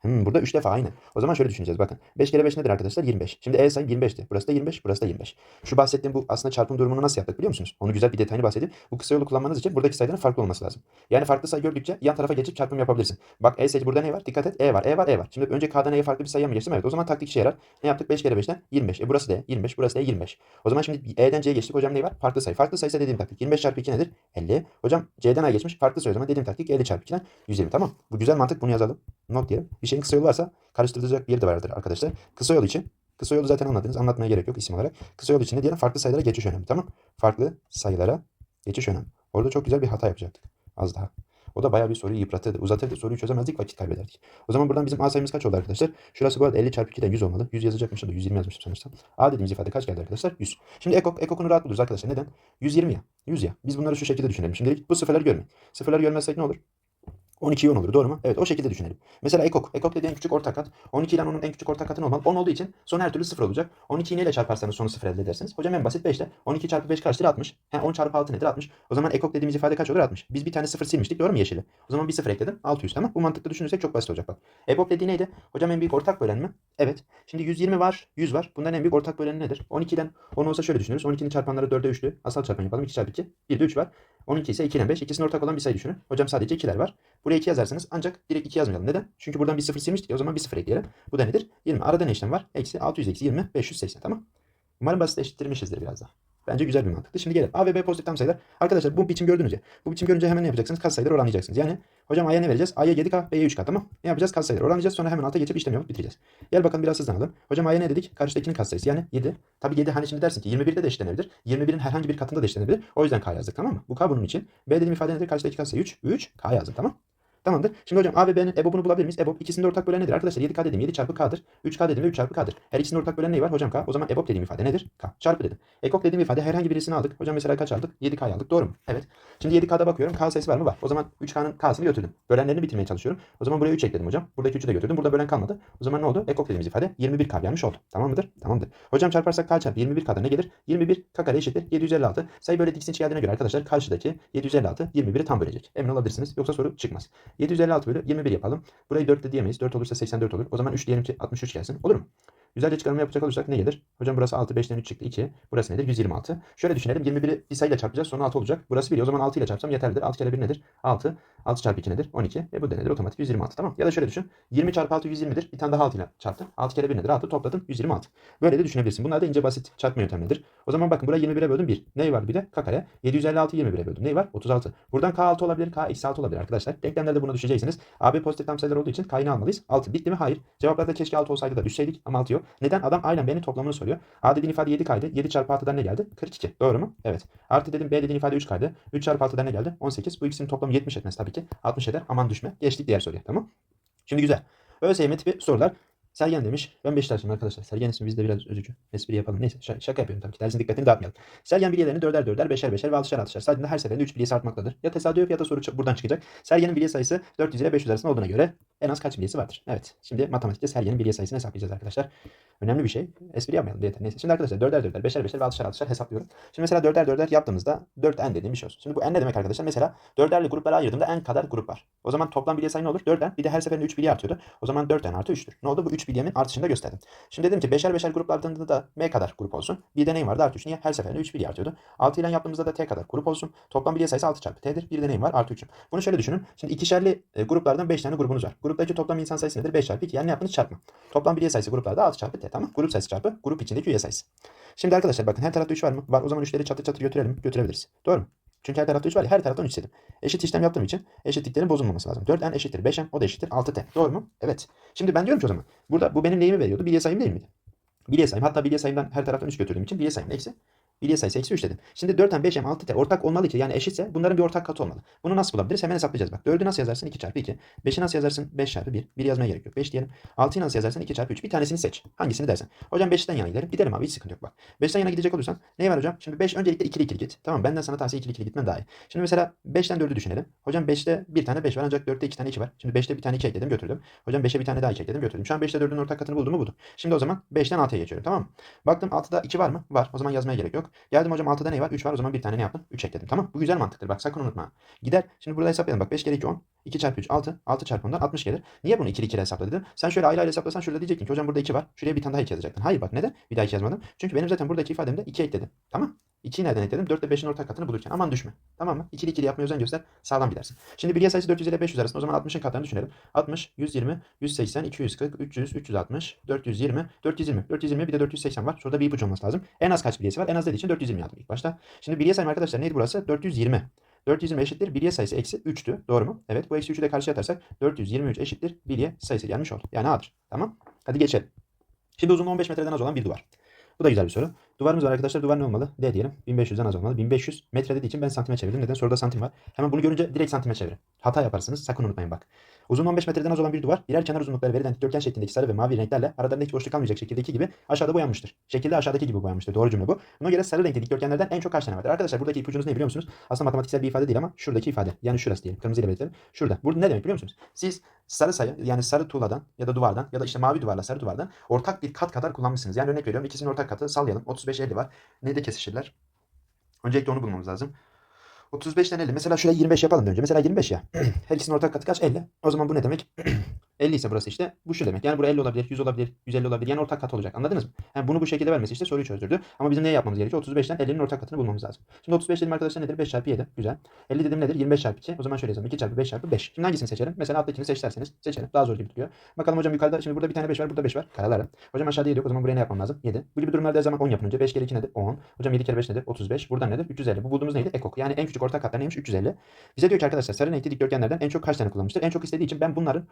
Hmm, burada 3 defa aynı. O zaman şöyle düşüneceğiz bakın. 5 kere 5 nedir arkadaşlar? 25. Şimdi E sayım 25'ti. Burası da 25, burası da 25. Şu bahsettiğim bu aslında çarpım durumunu nasıl yaptık biliyor musunuz? Onu güzel bir detayını bahsedeyim. Bu kısa yolu kullanmanız için buradaki sayıların farklı olması lazım. Yani farklı sayı gördükçe yan tarafa geçip çarpım yapabilirsin. Bak E sayı burada ne var? Dikkat et. E var, E var, E var. Şimdi önce K'dan E'ye farklı bir sayıya mı geçtim? Evet. O zaman taktik işe yarar. Ne yaptık? 5 kere 5'ten 25. E burası da E. 25, burası da E 25. O zaman şimdi E'den C'ye geçtik. Hocam ne var? Farklı sayı. Farklı sayısa dediğim taktik. 25 çarpı 2 nedir? 50. Hocam C'den A'ya geçmiş. Farklı sayı o zaman dediğim taktik 50 çarpı 2'den 120. Tamam. Bu güzel mantık. Bunu yazalım. Not diyelim. Bir şeyin kısa yolu varsa karıştırılacak bir yeri de vardır arkadaşlar. Kısa yol için kısa yolu zaten anladınız. Anlatmaya gerek yok isim olarak. Kısa yol için ne diyelim? Farklı sayılara geçiş önemli. Tamam. Farklı sayılara geçiş önemli. Orada çok güzel bir hata yapacaktık. Az daha. O da bayağı bir soruyu yıpratırdı. Uzatırdı. Soruyu çözemezdik. Vakit kaybederdik. O zaman buradan bizim A sayımız kaç oldu arkadaşlar? Şurası bu arada 50 çarpı 2'den 100 olmalı. 100 yazacakmışım da 120 yazmışım sanırsam. A dediğimiz ifade kaç geldi arkadaşlar? 100. Şimdi ekok, ekokunu rahat buluruz arkadaşlar. Neden? 120 ya. 100 ya. Biz bunları şu şekilde düşünelim. Şimdilik bu sıfırları görmeyin. Sıfırları görmezsek ne olur? 12 10 olur doğru mu? Evet o şekilde düşünelim. Mesela ekok. Ekok dediğin en küçük ortak kat. 12 ile onun en küçük ortak katı normal. 10 olduğu için son her türlü 0 olacak. 12 neyle çarparsanız sonu 0 elde edersiniz. Hocam en basit 5 ile. 12 çarpı 5 kaçtır? 60. He, 10 çarpı 6 nedir? 60. O zaman ekok dediğimiz ifade kaç olur? 60. Biz bir tane 0 silmiştik doğru mu yeşili? O zaman bir 0 ekledim. 600 tamam. Bu mantıkla düşünürsek çok basit olacak bak. Ekok dediği neydi? Hocam en büyük ortak bölen mi? Evet. Şimdi 120 var, 100 var. Bunların en büyük ortak böleni nedir? 12'den 10 olsa şöyle düşünürüz. 12'nin çarpanları 4'e 3'lü. Asal çarpan yapalım. 2 çarpı 2. Bir de 3 var. 12 ise 2 ile 5. İkisinin ortak olan bir sayı düşünün. Hocam sadece 2'ler var. Buraya 2 yazarsanız ancak direkt 2 yazmayalım. Neden? Çünkü buradan bir 0 silmiştik. O zaman bir 0 ekleyelim. Bu da nedir? 20. Arada ne işlem var? Eksi 600 eksi 20 580 tamam. Umarım basitleştirmişizdir biraz daha. Bence güzel bir mantıktı. Şimdi gelelim. A ve B pozitif tam sayılar. Arkadaşlar bu biçim gördünüz ya. Bu biçim görünce hemen ne yapacaksınız? Kat sayıları oranlayacaksınız. Yani hocam A'ya ne vereceğiz? A'ya 7K, B'ye 3K tamam. Ne yapacağız? Kat sayıları oranlayacağız. Sonra hemen alta geçip işlem yapıp bitireceğiz. Gel bakalım biraz hızlanalım. Hocam A'ya ne dedik? Karşıdakinin kat sayısı. Yani 7. Tabii 7 hani şimdi dersin ki 21'de de eşlenebilir. 21'in herhangi bir katında da eşlenebilir. O yüzden K yazdık tamam mı? Bu K bunun için. B dediğim ifade nedir? Karşıdaki kat sayı 3. 3 K yazdık tamam. Tamamdır. Şimdi hocam A ve B'nin EBOB'unu bulabilir miyiz? EBOB ikisinin de ortak bölen nedir? Arkadaşlar 7K dedim 7 çarpı K'dır. 3K dedim de 3 çarpı K'dır. Her ikisinin ortak bölen neyi var? Hocam K. O zaman EBOB dediğim ifade nedir? K. Çarpı dedim. Ekok dediğim ifade herhangi birisini aldık. Hocam mesela kaç aldık? 7K'yı aldık. Doğru mu? Evet. Şimdi 7K'da bakıyorum. K sayısı var mı? Var. O zaman 3K'nın K'sını götürdüm. Bölenlerini bitirmeye çalışıyorum. O zaman buraya 3 ekledim hocam. Buradaki 3'ü de götürdüm. Burada bölen kalmadı. O zaman ne oldu? Ekok dediğimiz ifade 21K gelmiş oldu. Tamam mıdır? Tamamdır. Hocam çarparsak K çarpı 21K'da ne gelir? 21 K kare eşittir 756. Sayı böyle diksinç geldiğine göre arkadaşlar karşıdaki 756 21'i tam bölecek. Emin olabilirsiniz. Yoksa soru çıkmaz. 756 bölü 21 yapalım. Burayı 4 de diyemeyiz. 4 olursa 84 olur. O zaman 3 diyelim ki 63 gelsin. Olur mu? Güzelce çıkarma yapacak olursak ne gelir? Hocam burası 6, 5'ten 3 çıktı 2. Burası nedir? 126. Şöyle düşünelim. 21'i bir sayıyla çarpacağız. Sonra 6 olacak. Burası 1. O zaman 6 ile çarpsam yeterlidir. 6 kere 1 nedir? 6. 6 çarpı 2 nedir? 12. Ve bu da nedir? Otomatik 126. Tamam. Ya da şöyle düşün. 20 çarpı 6 120'dir. Bir tane daha 6 ile çarptım. 6 kere 1 nedir? 6 topladım. 126. Böyle de düşünebilirsin. Bunlar da ince basit çarpma yöntemleridir. O zaman bakın buraya 21'e böldüm 1. Neyi var bir de? K kare. 756 21'e böldüm. Neyi var? 36. Buradan K 6 olabilir. K eksi 6 olabilir arkadaşlar. Denklemlerde buna düşeceksiniz. AB pozitif tam sayılar olduğu için K'yı almalıyız. 6 bitti mi? Hayır. Cevaplarda keşke 6 olsaydı da düşseydik ama 6 yok. Neden? Adam aynen B'nin toplamını soruyor. A dediğin ifade 7 kaydı. 7 çarpı 6'dan ne geldi? 42. Doğru mu? Evet. Artı dedim B dediğin ifade 3 kaydı. 3 çarpı 6'dan ne geldi? 18. Bu ikisinin toplamı 70 etmez tabii ki. 60 eder. Aman düşme. Geçtik diğer soruya. Tamam. Şimdi güzel. ÖSYM tipi sorular. Sergen demiş. Ben Beşiktaşlıyım arkadaşlar. Sergen ismi bizde biraz üzücü. Espri yapalım. Neyse şaka, yapıyorum tabii ki. Dersin dikkatini dağıtmayalım. Sergen bilyelerini dörder dörder, beşer beşer ve altışar altışar. Sadece her seferinde 3 bilyesi artmaktadır. Ya tesadüf ya da soru buradan çıkacak. Sergenin bilye sayısı 400 ile 500 arasında olduğuna göre en az kaç bilyesi vardır? Evet. Şimdi matematikte Sergenin bilye sayısını hesaplayacağız arkadaşlar. Önemli bir şey. Espri yapmayalım. Yeter. Neyse. Şimdi arkadaşlar dörder dörder, beşer beşer ve altışar altışar hesaplıyorum. Şimdi mesela dörder dörder yaptığımızda 4n dediğim bir şey olsun. Şimdi bu n ne demek arkadaşlar? Mesela dörderli gruplara ayırdığımda n kadar grup var. O zaman toplam bilye sayı ne olur? 4n. Bir de her seferinde 3 bilye artıyordu. O zaman 4n artı 3'tür. Ne oldu? Bu 3 bilyemin artışını da gösterdim. Şimdi dedim ki beşer beşer grup ardında da m kadar grup olsun. Bir deneyim vardı artı 3. Niye? Her seferinde 3 bilye artıyordu. 6 ile yaptığımızda da t kadar grup olsun. Toplam bilye sayısı 6 çarpı t'dir. Bir deneyim var artı 3'üm. Bunu şöyle düşünün. Şimdi ikişerli e, gruplardan 5 tane grubunuz var. Gruptaki toplam insan sayısı nedir? 5 çarpı 2. Yani ne yaptınız? Çarpma. Toplam bilye sayısı gruplarda 6 çarpı t. Tamam. Grup sayısı çarpı grup içindeki üye sayısı. Şimdi arkadaşlar bakın her tarafta 3 var mı? Var. O zaman 3'leri çatır çatır götürelim. Götürebiliriz. Doğru mu? Çünkü her tarafta 3 var ya her taraftan 3 istedim. Eşit işlem yaptığım için eşitliklerin bozulmaması lazım. 4n eşittir 5m o da eşittir 6t. Doğru mu? Evet. Şimdi ben diyorum ki o zaman burada bu benim neyimi veriyordu? Bilye sayım değil miydi? Bilye sayım. Hatta bilye sayımdan her taraftan 3 götürdüğüm için bilye sayım eksi. Bilye sayısı eksi 3 dedim. Şimdi 4'ten 5'em 6t ortak olmalı ki yani eşitse bunların bir ortak katı olmalı. Bunu nasıl bulabiliriz? Hemen hesaplayacağız bak. 4'ü nasıl yazarsın? 2 çarpı 2. 5'i nasıl yazarsın? 5 çarpı 1. 1 yazmaya gerek yok. 5 diyelim. 6'yı nasıl yazarsın? 2 çarpı 3. Bir tanesini seç. Hangisini dersen. Hocam 5'ten yana gidelim. Gidelim abi hiç sıkıntı yok bak. 5'ten yana gidecek olursan ne var hocam? Şimdi 5 öncelikle ikili ikili git. Tamam benden sana tavsiye ikili ikili gitmen daha iyi. Şimdi mesela 5'ten 4'ü düşünelim. Hocam 5'te bir tane 5 var ancak 4'te 2 tane 2 var. Şimdi 5'te bir tane 2 ekledim götürdüm. Hocam 5'e bir tane daha 2 ekledim götürdüm. Şu an 5'te 4'ün ortak katını buldum mu buldum. Şimdi o zaman 5'ten 6'ya geçiyorum tamam mı? Baktım 6'da 2 var mı? Var. O zaman yazmaya gerek yok. Geldim hocam 6'da ne var? 3 var. O zaman bir tane ne yaptım? 3 ekledim. Tamam. Bu güzel mantıktır. Bak sakın unutma. Gider. Şimdi burada hesaplayalım. Bak 5 kere 2 10. 2 çarpı 3 6. 6 çarpı 10'dan 60 gelir. Niye bunu ikili ikili hesapla dedim? Sen şöyle ayrı ayrı hesaplasan şurada diyecektin ki hocam burada 2 var. Şuraya bir tane daha 2 yazacaktın. Hayır bak neden? Bir daha 2 yazmadım. Çünkü benim zaten buradaki ifademde 2 ekledim. Tamam. 2'yi nereden ekledim? 4 ile 5'in ortak katını bulurken. Aman düşme. Tamam mı? İkili ikili yapmaya özen göster. Sağlam gidersin. Şimdi bilye sayısı 400 ile 500 arasında. O zaman 60'ın katlarını düşünelim. 60, 120, 180, 240, 300, 360, 420, 420. 420 bir de 480 var. Şurada bir ipucu olması lazım. En az kaç bilyesi var? En az dediği için 420 yazdım ilk başta. Şimdi bilye sayım arkadaşlar neydi burası? 420. 420 eşittir bilye sayısı eksi 3'tü. Doğru mu? Evet bu eksi 3'ü de karşıya atarsak 423 eşittir bilye sayısı gelmiş oldu. Yani A'dır. Tamam. Hadi geçelim. Şimdi uzunluğu 15 metreden az olan bir duvar. Bu da güzel bir soru. Duvarımız var arkadaşlar. Duvar ne olmalı? D diyelim. 1500'den az olmalı. 1500 metre dediği için ben santime çevirdim. Neden? Soruda santim var. Hemen bunu görünce direkt santime çevirin. Hata yaparsınız. Sakın unutmayın bak. Uzunluğu 15 metreden az olan bir duvar, birer kenar uzunlukları verilen dikdörtgen şeklindeki sarı ve mavi renklerle aralarında hiç boşluk kalmayacak şekildeki gibi aşağıda boyanmıştır. Şekilde aşağıdaki gibi boyanmıştır. Doğru cümle bu. Buna göre sarı renkli dikdörtgenlerden en çok kaç tane vardır? Arkadaşlar buradaki ipucunuz ne biliyor musunuz? Aslında matematiksel bir ifade değil ama şuradaki ifade. Yani şurası diyelim. Kırmızıyla belirtelim. Şurada. Burada ne demek biliyor musunuz? Siz sarı sayı yani sarı tuğladan ya da duvardan ya da işte mavi duvarla sarı duvardan ortak bir kat kadar kullanmışsınız. Yani örnek veriyorum ikisinin ortak katı sallayalım. 35 50 var. Neyde kesişirler? Öncelikle onu bulmamız lazım. 35'ten 50. Mesela şuraya 25 yapalım önce. Mesela 25 ya. (clears throat) Her ikisinin ortak katı kaç? 50. O zaman bu ne demek? (clears throat) 50 ise burası işte bu şu demek. Yani buraya 50 olabilir, 100 olabilir, 150 olabilir. Yani ortak kat olacak. Anladınız mı? Yani bunu bu şekilde vermesi işte soruyu çözdürdü. Ama bizim ne yapmamız gerekiyor? 35'ten 50'nin ortak katını bulmamız lazım. Şimdi 35 dedim arkadaşlar nedir? 5 çarpı 7. Güzel. 50 dedim nedir? 25 çarpı 2. O zaman şöyle yazalım. 2 çarpı 5 çarpı 5. Şimdi hangisini seçelim? Mesela alttakini seç derseniz seçelim. Daha zor gibi duruyor. Bakalım hocam yukarıda şimdi burada bir tane 5 var. Burada 5 var. Karalarım. Hocam aşağıda 7 yok. O zaman buraya ne yapmam lazım? 7. Bu gibi durumlarda her zaman 10 yapın önce. 5 kere 2 nedir? 10. Hocam 7 kere 5 nedir? 35. Buradan nedir? 350. Bu bulduğumuz neydi? Ekok. Yani en küçük ortak katlar neymiş? 350. Bize diyor ki arkadaşlar renkli dikdörtgenlerden en çok kaç tane kullanmıştır? En çok istediği için ben bunların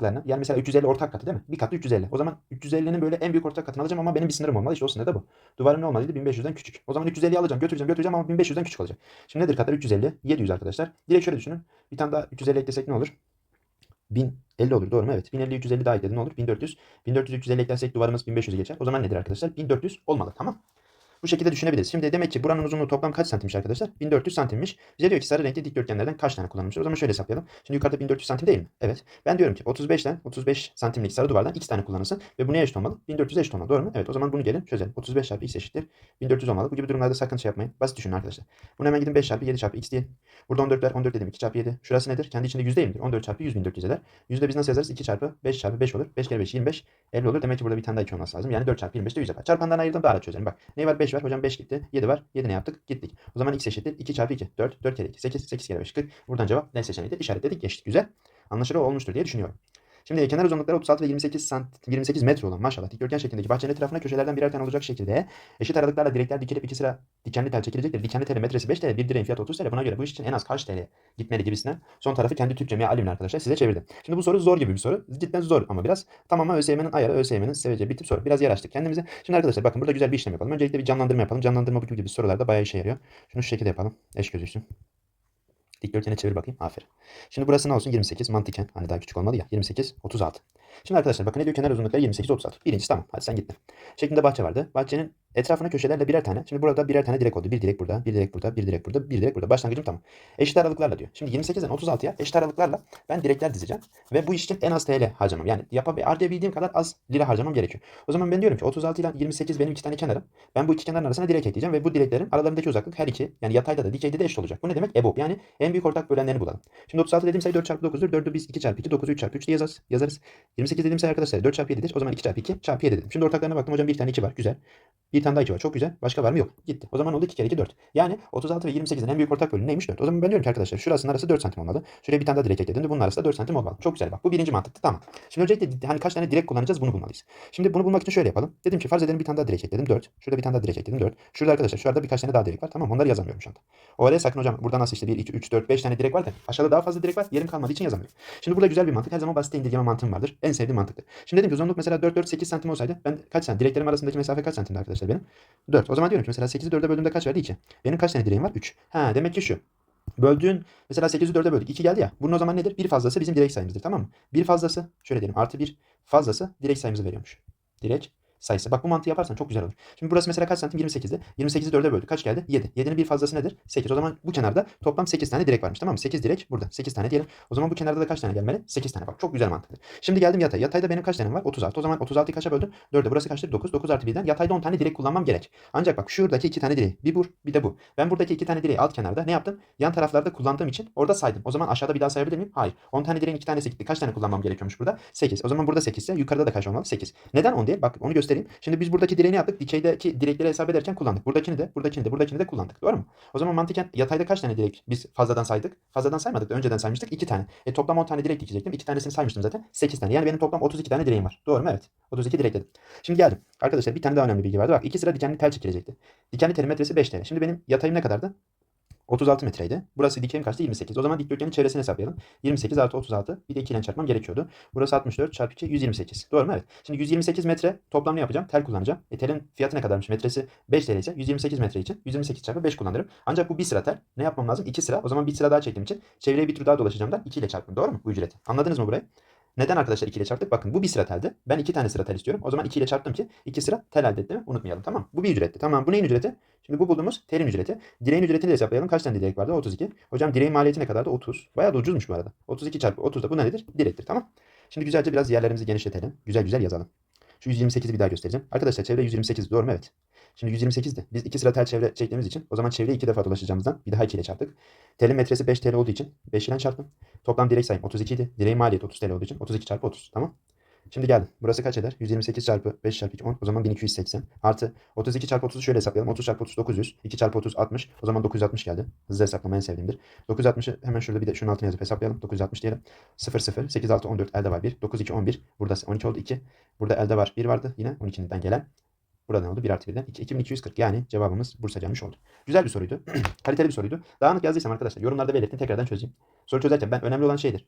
ortaklıklarını yani mesela 350 ortak katı değil mi? Bir katı 350. O zaman 350'nin böyle en büyük ortak katını alacağım ama benim bir sınırım olmalı. İşte o sınır da bu. Duvarım ne olmalıydı? 1500'den küçük. O zaman 350 alacağım, götüreceğim, götüreceğim ama 1500'den küçük olacak. Şimdi nedir katlar? 350, 700 arkadaşlar. Direkt şöyle düşünün. Bir tane daha 350 eklesek ne olur? 1050 olur doğru mu? Evet. 1050 350 daha ekledin ne olur? 1400. 1400 350 eklersek duvarımız 1500'ü geçer. O zaman nedir arkadaşlar? 1400 olmalı. Tamam. Bu şekilde düşünebiliriz. Şimdi demek ki buranın uzunluğu toplam kaç santimmiş arkadaşlar? 1400 santimmiş. Bize diyor ki sarı renkli dikdörtgenlerden kaç tane kullanılmıştır? O zaman şöyle hesaplayalım. Şimdi yukarıda 1400 santim değil mi? Evet. Ben diyorum ki 35'ten 35 santimlik sarı duvardan x tane kullanılsın ve bu neye eşit olmalı? 1400 eşit olmalı. Doğru mu? Evet. O zaman bunu gelin çözelim. 35 çarpı x eşittir. 1400 olmalı. Bu gibi durumlarda sakın şey yapmayın. Basit düşünün arkadaşlar. Bunu hemen gidin 5 çarpı 7 çarpı x diye. Burada 14 var. 14 dedim 2 çarpı 7. Şurası nedir? Kendi içinde yüzde midir? 14 çarpı 100 1400 eder. Yüzde biz nasıl yazarız? 2 çarpı 5 çarpı 5 olur. 5 kere 5 25. 50 olur. Demek ki burada bir tane daha 2 olması lazım. Yani 4 çarpı 25 de 100 yapar. Çarpandan ayırdım daha rahat çözelim. Bak. Ne var? 5 var. Hocam 5 gitti. 7 var. 7 ne yaptık? Gittik. O zaman x eşittir. 2 çarpı 2. 4. 4 kere 2. 8. 8 kere 5. 40. Buradan cevap ne seçeneğidir? İşaretledik. Geçtik. Güzel. Anlaşılır olmuştur diye düşünüyorum. Şimdi kenar uzunlukları 36 ve 28 sant 28 metre olan maşallah dikdörtgen şeklindeki bahçenin etrafına köşelerden birer tane olacak şekilde eşit aralıklarla direkler dikilip iki sıra dikenli tel çekilecektir. Dikenli telin metresi 5 TL, bir direğin fiyatı 30 TL. Buna göre bu iş için en az kaç TL gitmeli gibisinden son tarafı kendi Türkçemi alimle arkadaşlar size çevirdim. Şimdi bu soru zor gibi bir soru. Cidden zor ama biraz tamamen ÖSYM'nin ayarı, ÖSYM'nin seveceği bir tip soru. Biraz yer açtık kendimize. Şimdi arkadaşlar bakın burada güzel bir işlem yapalım. Öncelikle bir canlandırma yapalım. Canlandırma bu gibi sorularda bayağı işe yarıyor. Şunu şu şekilde yapalım. Eş gözüksün. Dikdörtgene çevir bakayım. Aferin. Şimdi burası ne olsun? 28 mantıken. Hani daha küçük olmalı ya. 28, 36. Şimdi arkadaşlar bakın ne diyor kenar uzunlukları 28, 36. Birincisi tamam. Hadi sen gittin. Şeklinde bahçe vardı. Bahçenin etrafına köşelerle birer tane. Şimdi burada birer tane direk oldu. Bir direk burada, bir direk burada, bir direk burada, bir direk burada. Başlangıcım tamam. Eşit aralıklarla diyor. Şimdi 28'den 36'ya eşit aralıklarla ben direkler dizeceğim. Ve bu iş için en az TL harcamam. Yani yapabildiğim kadar az lira harcamam gerekiyor. O zaman ben diyorum ki 36 ile 28 benim iki tane kenarım. Ben bu iki kenarın arasına direk ekleyeceğim ve bu direklerin aralarındaki uzaklık her iki yani yatayda da dikeyde de eşit olacak. Bu ne demek? EBOB. Yani en büyük ortak bölenlerini bulalım. Şimdi 36 dediğim sayı 4 çarpı 9'dur. 4'ü biz 2 çarpı 2, 9'u 3 çarpı 3 diye yazarız. yazarız. 28 dediğim sayı arkadaşlar 4 çarpı 7'dir. O zaman 2 çarpı 2 çarpı 7 dedim. Şimdi ortaklarına baktım hocam bir tane 2 var. Güzel. Bir tane daha 2 var. Çok güzel. Başka var mı? Yok. Gitti. O zaman oldu 2 kere 2 4. Yani 36 ve 28'in en büyük ortak bölümü neymiş? 4. O zaman ben diyorum ki arkadaşlar şurasının arası 4 santim olmalı. Şuraya bir tane daha direk ekledim de bunun arası da 4 santim olmalı. Çok güzel bak. Bu birinci mantıktı. Tamam. Şimdi öncelikle hani kaç tane direk kullanacağız bunu bulmalıyız. Şimdi bunu bulmak için şöyle yapalım. Dedim ki farz edelim bir tane daha direk ekledim 4. Şurada bir tane daha direk ekledim 4. Şurada arkadaşlar şurada birkaç tane daha direk var. Tamam onları yazamıyorum şu anda. O araya sakın hocam burada nasıl işte 1, 2, 3, 4, 5 tane direk var da aşağıda daha fazla direk var. Yerim kalmadığı için yazamıyorum. Şimdi burada güzel bir mantık. Her zaman basit indirgeme mantığım vardır. En sevdiğim mantıktır. Şimdi dedim ki uzunluk mesela 4, 4, 8 santim olsaydı ben kaç santim? Direklerim arasındaki mesafe kaç santimdi arkadaşlar benim? 4. O zaman diyorum ki mesela 8'i 4'e böldüğümde kaç verdi? 2. Benim kaç tane direğim var? 3. Ha demek ki şu. Böldüğün mesela 8'i 4'e böldük. 2 geldi ya. Bunun o zaman nedir? Bir fazlası bizim direk sayımızdır. Tamam mı? Bir fazlası şöyle diyelim. Artı bir fazlası direk sayımızı veriyormuş. Direk sayısı. Bak bu mantığı yaparsan çok güzel olur. Şimdi burası mesela kaç santim? 28'di. 28'i 4'e böldük. Kaç geldi? 7. 7'nin bir fazlası nedir? 8. O zaman bu kenarda toplam 8 tane direk varmış. Tamam mı? 8 direk burada. 8 tane diyelim. O zaman bu kenarda da kaç tane gelmeli? 8 tane. Bak çok güzel mantıklı. Şimdi geldim yatay. Yatayda benim kaç tane var? 36. O zaman 36'yı kaça böldüm? 4'e. Burası kaçtır? 9. 9 artı 1'den yatayda 10 tane direk kullanmam gerek. Ancak bak şuradaki 2 tane direği. Bir bu bir de bu. Ben buradaki 2 tane direği alt kenarda ne yaptım? Yan taraflarda kullandığım için orada saydım. O zaman aşağıda bir daha sayabilir miyim? Hayır. 10 tane direğin 2 tanesi gitti. Kaç tane kullanmam gerekiyormuş burada? 8. O zaman burada 8 ise yukarıda da kaç olmalı? 8. Neden 10 değil? Bak onu göstereyim. Şimdi biz buradaki direği ne yaptık? Dikeydeki direkleri hesap ederken kullandık. Buradakini de, buradakini de, buradakini de kullandık. Doğru mu? O zaman mantıken yatayda kaç tane direk biz fazladan saydık? Fazladan saymadık da önceden saymıştık. 2 tane. E toplam 10 tane direk dikecektim. 2 tanesini saymıştım zaten. 8 tane. Yani benim toplam 32 tane direğim var. Doğru mu? Evet. 32 direk dedim. Şimdi geldim. Arkadaşlar bir tane daha önemli bilgi vardı. Bak 2 sıra dikenli tel çekilecekti. Dikenli telin metresi 5 TL. Şimdi benim yatayım ne kadardı? 36 metreydi. Burası dikeyim kaçtı? 28. O zaman dikdörtgenin çevresini hesaplayalım. 28 artı 36. Bir de 2 ile çarpmam gerekiyordu. Burası 64 çarpı 2 128. Doğru mu? Evet. Şimdi 128 metre toplam ne yapacağım? Tel kullanacağım. E telin fiyatı ne kadarmış? Metresi 5 TL ise 128 metre için 128 çarpı 5 kullanırım. Ancak bu bir sıra tel. Ne yapmam lazım? 2 sıra. O zaman bir sıra daha çektiğim için çevreye bir tur daha dolaşacağım da 2 ile çarptım. Doğru mu? Bu ücreti. Anladınız mı burayı? Neden arkadaşlar 2 ile çarptık? Bakın bu bir sıra teldi. Ben 2 tane sıra tel istiyorum. O zaman 2 ile çarptım ki 2 sıra tel elde ettiğimi unutmayalım. Tamam Bu bir ücretti. Tamam bu neyin ücreti? Şimdi bu bulduğumuz telin ücreti. Direğin ücretini de hesaplayalım. Kaç tane direk vardı? 32. Hocam direğin maliyeti ne kadardı? 30. Bayağı da ucuzmuş bu arada. 32 çarpı 30 da bu nedir? Direktir. Tamam. Şimdi güzelce biraz yerlerimizi genişletelim. Güzel güzel yazalım. Şu 128'i bir daha göstereceğim. Arkadaşlar çevre 128 doğru mu? Evet. Şimdi 128'di. Biz iki sıra tel çevre çektiğimiz için o zaman çevreyi iki defa dolaşacağımızdan bir daha 2 ile çarptık. Telin metresi 5 TL olduğu için 5 ile çarptım. Toplam direk sayım 32 idi. Direğin maliyeti 30 TL olduğu için 32 çarpı 30. Tamam. Şimdi geldim. Burası kaç eder? 128 çarpı 5 çarpı 2 10. O zaman 1280. Artı 32 çarpı 30'u şöyle hesaplayalım. 30 çarpı 30 900. 2 çarpı 30 60. O zaman 960 geldi. Hızlı hesaplama en sevdiğimdir. 960'ı hemen şurada bir de şunun altına yazıp hesaplayalım. 960 diyelim. 0 0 8 6 14 elde var 1. 9 2 11. Burada 12 oldu 2. Burada elde var 1 vardı yine 12'den gelen. Burada ne oldu? 1 artı 1'den 2. 2240. Yani cevabımız Bursa Camış oldu. Güzel bir soruydu. (clears throat) Kaliteli bir soruydu. Dağınık yazdıysam arkadaşlar yorumlarda belirtin. Tekrardan çözeyim. Soru çözerken ben önemli olan şeydir.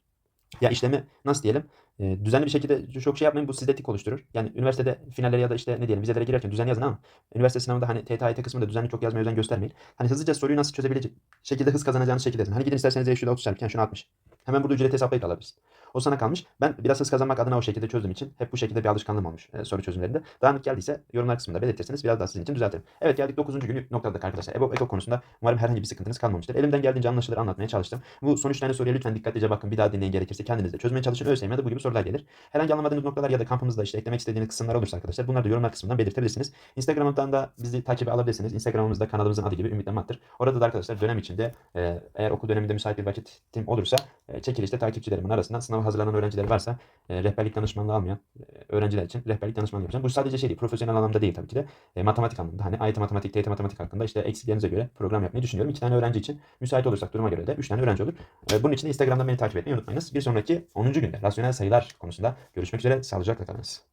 Ya işlemi nasıl diyelim? E, düzenli bir şekilde çok şey yapmayın bu sizde tik oluşturur. Yani üniversitede finallere ya da işte ne diyelim vizelere girerken düzenli yazın ama üniversite sınavında hani TYT kısmında düzenli çok yazmaya özen göstermeyin. Hani hızlıca soruyu nasıl çözebilecek şekilde hız kazanacağınız şekilde yazın. Hani gidin isterseniz şurada 30 çarpı şunu 60. Hemen burada ücret hesaplayıp alabilirsiniz. O sana kalmış. Ben biraz hız kazanmak adına o şekilde çözdüğüm için hep bu şekilde bir alışkanlığım olmuş e, soru çözümlerinde. Dağınık geldiyse yorumlar kısmında belirtirseniz biraz daha sizin için düzeltirim. Evet geldik 9. günü noktaladık arkadaşlar. EBOB Eko konusunda umarım herhangi bir sıkıntınız kalmamıştır. Elimden geldiğince anlaşılır anlatmaya çalıştım. Bu son 3 tane soruya lütfen dikkatlice bakın. Bir daha dinleyin gerekirse kendiniz de çözmeye çalışın. ÖSYM'de de bu gibi sorular gelir. Herhangi anlamadığınız noktalar ya da kampımızda işte eklemek istediğiniz kısımlar olursa arkadaşlar bunları da yorumlar kısmından belirtebilirsiniz. Instagram'dan da bizi takibe alabilirsiniz. Instagram'ımızda kanalımızın adı gibi Ümit Emat'tır. Orada da arkadaşlar dönem içinde e, eğer okul döneminde müsait bir vakitim olursa e, çekilişte takipçilerimin arasından sınava hazırlanan öğrenciler varsa e, rehberlik danışmanlığı almayan e, öğrenciler için rehberlik danışmanlığı yapacağım. Bu sadece şey değil, profesyonel anlamda değil tabii ki de. E, matematik anlamında. Hani AYT matematik, TYT matematik hakkında işte eksiklerinize göre program yapmayı düşünüyorum. İki tane öğrenci için müsait olursak duruma göre de üç tane öğrenci olur. E, bunun için de Instagram'dan beni takip etmeyi unutmayınız. Bir sonraki 10. günde rasyonel sayılar konusunda görüşmek üzere. Sağlıcakla kalınız.